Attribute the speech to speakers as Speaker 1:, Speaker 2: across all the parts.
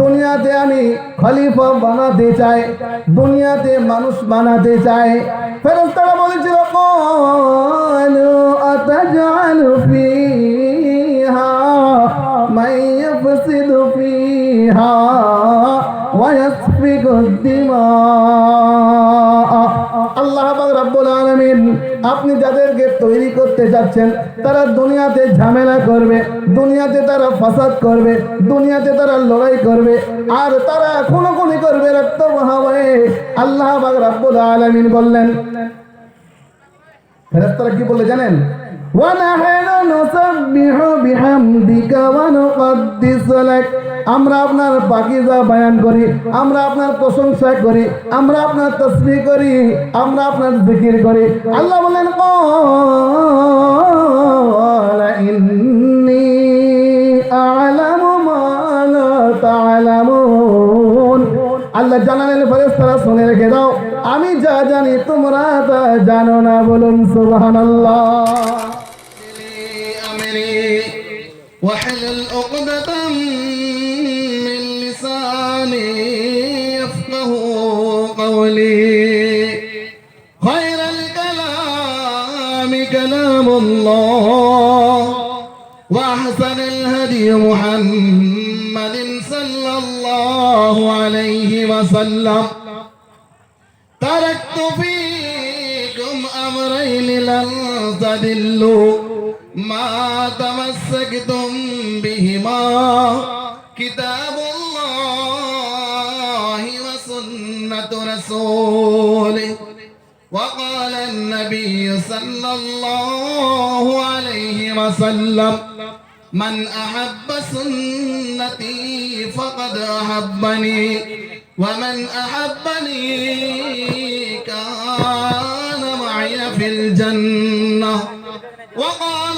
Speaker 1: দুনিয়াতে আমি খলিফা বানাতে চাই, দুনিয়াতে মানুষ বানাতে চাই। ফেরস্তারা বলেছিল কলু আতাজালু ফিহা, মাইয়াফসিদু ফিহা ওয়া ইয়াসফিকু দিমা। আল্লাহ পাক রব্বুল আলামিন আপনি যাদেরকে তৈরি করতে যাচ্ছেন, তারা দুনিয়াতে ঝামেলা করবে, দুনিয়াতে তারা ফাসাদ করবে, দুনিয়াতে তারা লড়াই করবে, আর তারা খুনোখুনি করবে রক্ত মহাবয়ে আল্লাহ বাগ রাব্বুল আলামিন বললেন তারা কি বলে জানেন? وَنَحْنُ نُسَبِّحُ بِحَمْدِكَ وَنُقَدِّسُ لَكَ আমরা আপনার পাকিজা বয়ান করি আমরা আপনার প্রশংসা করি আমরা আপনার তসবিহ করি আমরা আপনার জিকির করি আল্লাহ বলেন قَالَ إِنِّي أَعْلَمُ مَا لَا تَعْلَمُونَ আল্লাহ জানালেন ফেরেশতারা শুনে রেখে দাও আমি যা জানি তোমরা তা জানো না বলুন সুবহানাল্লাহ
Speaker 2: أمري واحلل عقدة من لساني يفقه قولي. خير الكلام كلام الله. وأحسن الهدي محمد صلى الله عليه وسلم. تركت فيكم أمرين لن تضلوا ما تمسكتم بهما كتاب الله وسنة رسوله وقال النبي صلى الله عليه وسلم من أحب سنتي فقد أحبني ومن أحبني كان معي في الجنة وقال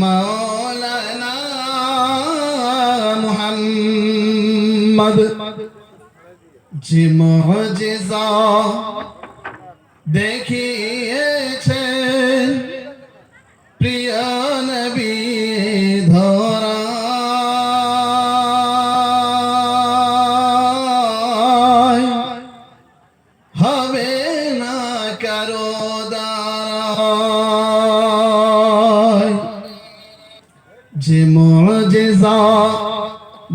Speaker 2: মৌলানা মুহাম্মদ। যে মজিজা দেখিয়েছে যে মজেজা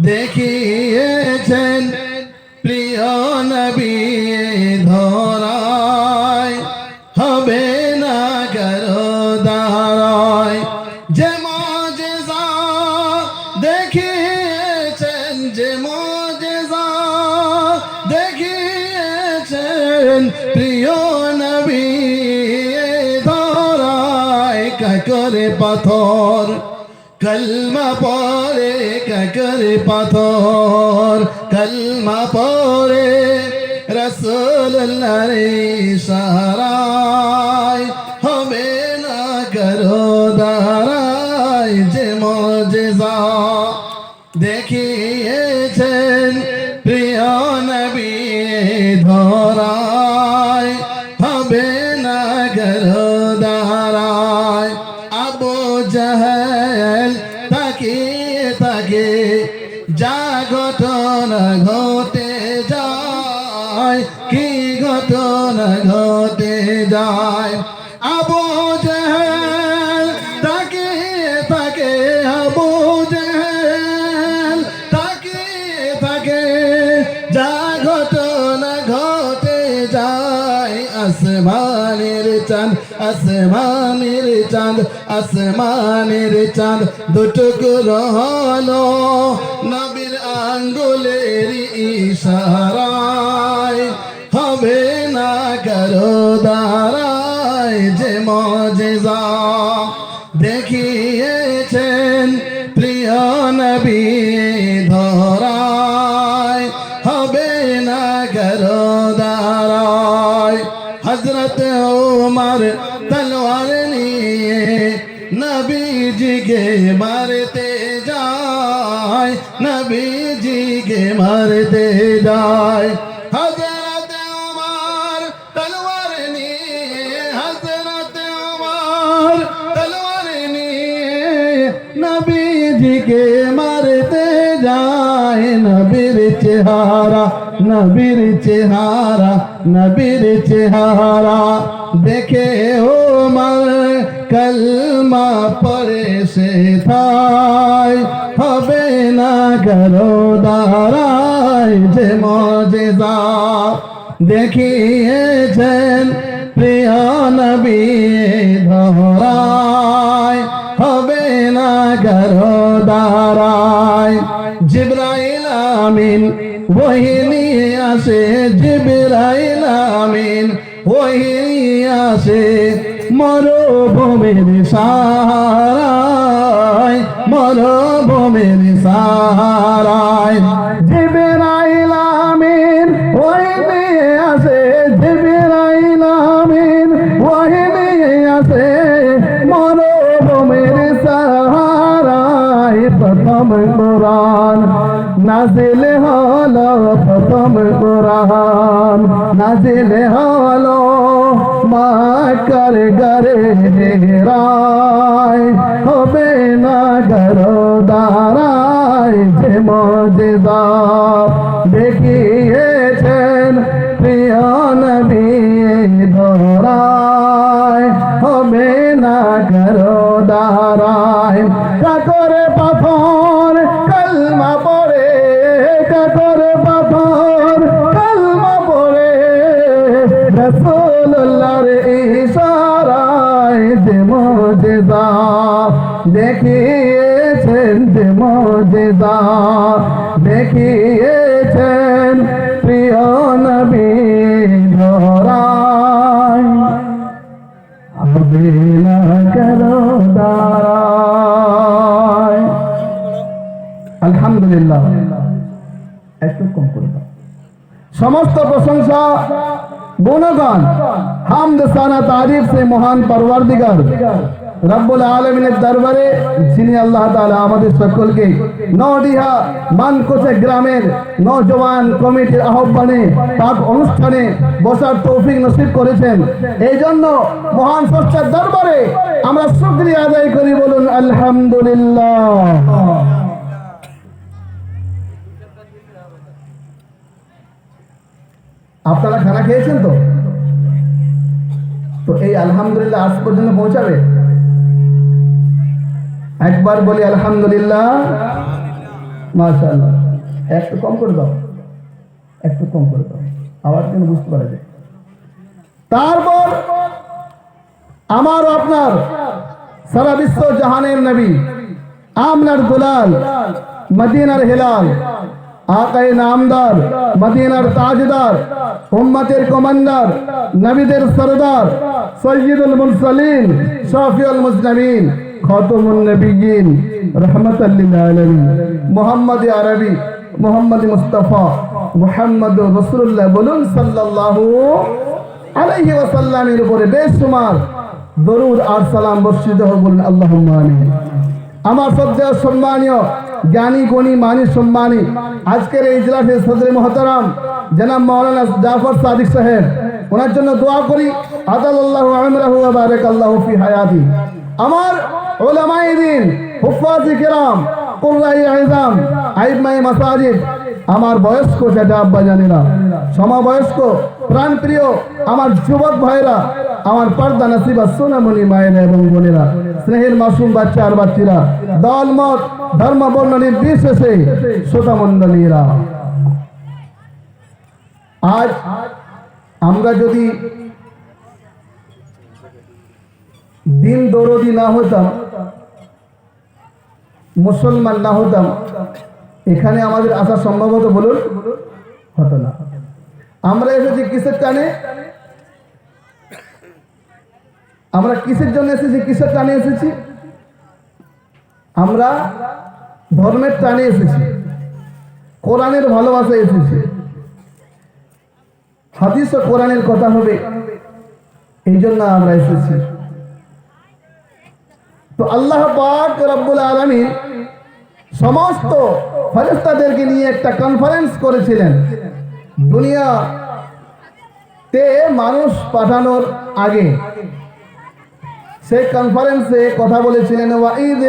Speaker 2: দেখিয়েছেন প্রিয় নবী, ধরায় হবে না কারও দ্বারায় যে মজেজা দেখিয়েছেন, যে মজেজা দেখিয়েছেন প্রিয় নবী ধরায় কাকরে পাথর। কলমা পরে কাকরে পাথর কলমা পরে রসুল্লাহ সারায় হবে না করো যায় কি ঘটনা ঘটে যায়? আবু তাকে তাকে, আবু তাকে তাকে, যা ঘটনা ঘটে যায়, আসমানের চান আসমানের চাঁদ আসমানের চাঁদ দুটুকরো হলো নবীর আঙ্গুলের ইশারায় হবে না কারও দাঁড়ায় যে মজেজা। দেখিয়েছেন প্রিয় নবী ধরায়, হবে না কারও দাঁড়ায় হজরত উমর তলোয়ার নিয়ে নবীজিকে মারতে নবীজিকে মারতে যায় নবীর চেহারা নবীর চেহারা নবীর চেহারা দেখে ও মার কলমা পরে সে থাই হবে না করো দাঁড়ায় যে মজেদা দেখিয়েছেন প্রিয় নবী ধরায় হবে না করো দাঁড়ায় জিব্রাইল আমিন, ওহি নিয়ে আসে, জিব্রাইল আমিন, ওহি নিয়ে আসে মরুভূমির সারায় মরুভূমির সারায় জিব্রাইল নাজিল হলো প্রথম কোরআন। নাজিল হলো মাকার গরে রায় হবে না গরো দাঁড়ায় যে মজেদা। দেখিয়েছেন প্রিয় নবী ধরায়। হবে না করো দাঁড়ায় কাকরে পাথর দেখিয়েছেন যে মজেদা, দেখিয়েছেন প্রিয় নবী ধরায় করো আলহামদুলিল্লাহ। সমস্ত প্রশংসা, গুণগান, হামদ, সানা, তারিফ সে মহান পরওয়ারদিগার। রব্বুল আলমিনের দরবারে যিনি আল্লাহ তাআলা আমাদের সকলকে নডিহা মানকোচে গ্রামের নজওয়ান কমিটির আহ্বানে পাক অনুষ্ঠানে বসার তৌফিক নসিব করেছেন। এই জন্য মহান স্রষ্টার দরবারে আমরা শুকরিয়া আদায় করি বলুন, আলহামদুলিল্লাহ। আপনারা খানা খেয়েছেন তো? তো এই আলহামদুলিল্লাহ আজ পর্যন্ত পৌঁছাবে? একবার বলি আলহামদুলিল্লাহ। মাশাআল্লাহ। একটু কম করে দাও। একটু কম করে দাও। আবার যেন বুঝতে পারা যায়। তারপর আমার আপনার সারা বিশ্ব জাহানের নবী আমনার দুলাল মদিনার হেলাল আকাই নামদার মদিনার তাজদার উম্মতের কমান্ডার নবীদের সরদার সৈয়দুল মুরসালিন শফিউল মুসলিমিন খাতামুন আলামিন। মুহাম্মদ আরবি, মুহাম্মদ মুস্তাফা মুহাম্মদ বলুন উপরে আমার শ্রদ্ধা সম্মানীয়, জ্ঞানী, গণী মানি সম্মানী, আজকের এই ইজলাসের সদরে মহতারাম, জনাব মৌলানা জাফর সাদিক সাহেব, ওনার জন্য দোয়া করি বারাক আল্লাহু আমার উলামায়ে দিন, হুফাজি কিরাম কুররাই আইজাম আইমায়ে মাসাজিদ, আমার বয়স্ক সেটা আব্বা জানেরা সমবয়স্ক, প্রাণপ্রিয়, আমার যুবক ভাইরা, আমার পর্দা নসিবা সোনামণি মায়েরা এবং বোনেরা, স্নেহের মাসুম বাচ্চা আর বাচ্চারা দলমত ধর্ম বর্ণ নির্বিশেষে শ্রোতা মণ্ডলীরা আজ আমরা যদি দিন দরদি না হতাম, মুসলমান না হতাম, এখানে আমাদের আসা সম্ভবত বলুন, হতো না। আমরা এসেছি কিসের টানে? আমরা কিসের জন্য এসেছি? কিসের টানে এসেছি? আমরা ধর্মের টানে এসেছি। কোরআনের ভালোবাসা এসেছি। হাদিস ও কোরআনের কথা হবে। এই জন্য আমরা এসেছি। তো আল্লাহ পাক রব্বুল আলমীর সমস্ত ফেরেস্তাদেরকে নিয়ে একটা কনফারেন্স করেছিলেন। দুনিয়া তে মানুষ পাঠানোর আগে। সেই কনফারেন্সে কথা বলেছিলেন ওয়াইদ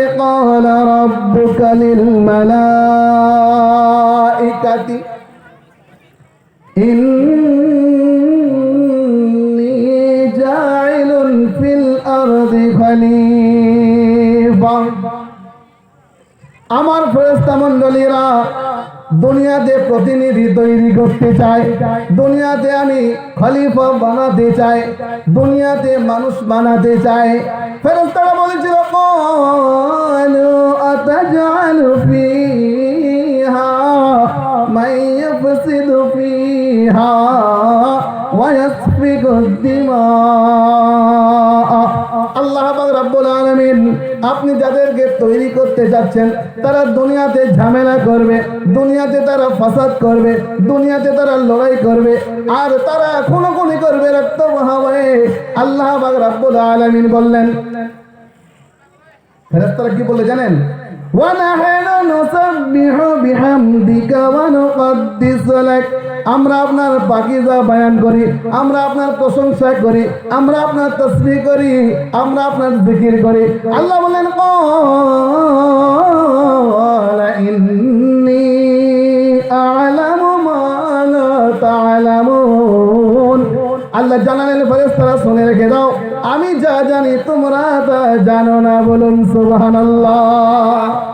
Speaker 2: ইন্নী আমার ফেরেস্তা মন্ডলীরা দুনিয়াতে প্রতিনিধি তৈরি করতে চাই দুনিয়াতে আমি খলিফা বানাতে চাই। দুনিয়াতে মানুষ বানাতে চাই। ফেরেস্তারা বলেছিল "ক্বালু আতাজআলু ফীহা মান ইয়াফসিদু ফীহা, ওয়া আপনি যাদেরকে তৈরি করতে যাচ্ছেন, তারা দুনিয়াতে ঝামেলা করবে, দুনিয়াতে তারা ফাসাদ করবে, দুনিয়াতে তারা লড়াই করবে, আর তারা কোনো কোনি করবে রক্ত বহাবে আল্লাহ বাগ রাব্বুল আলমিন বললেন তারা কি বলে জানেন? وَنَحْنُ نُسَبِّحُ بِحَمْدِكَ وَنُقَدِّسُ لَكَ আমরা আপনার পাকিজা বয়ান করি আমরা আপনার প্রশংসা করি আমরা আপনার তসবিহ করি আমরা আপনার জিকির করি আল্লাহ বলেন قَالَ إِنِّي أَعْلَمُ مَا لَا تَعْلَمُونَ আল্লাহ জানালেন ফেরেশতারা শুনে রেখে দাও আমি যা জানি তোমরা তা জানো না বলুন সুবহানাল্লাহ।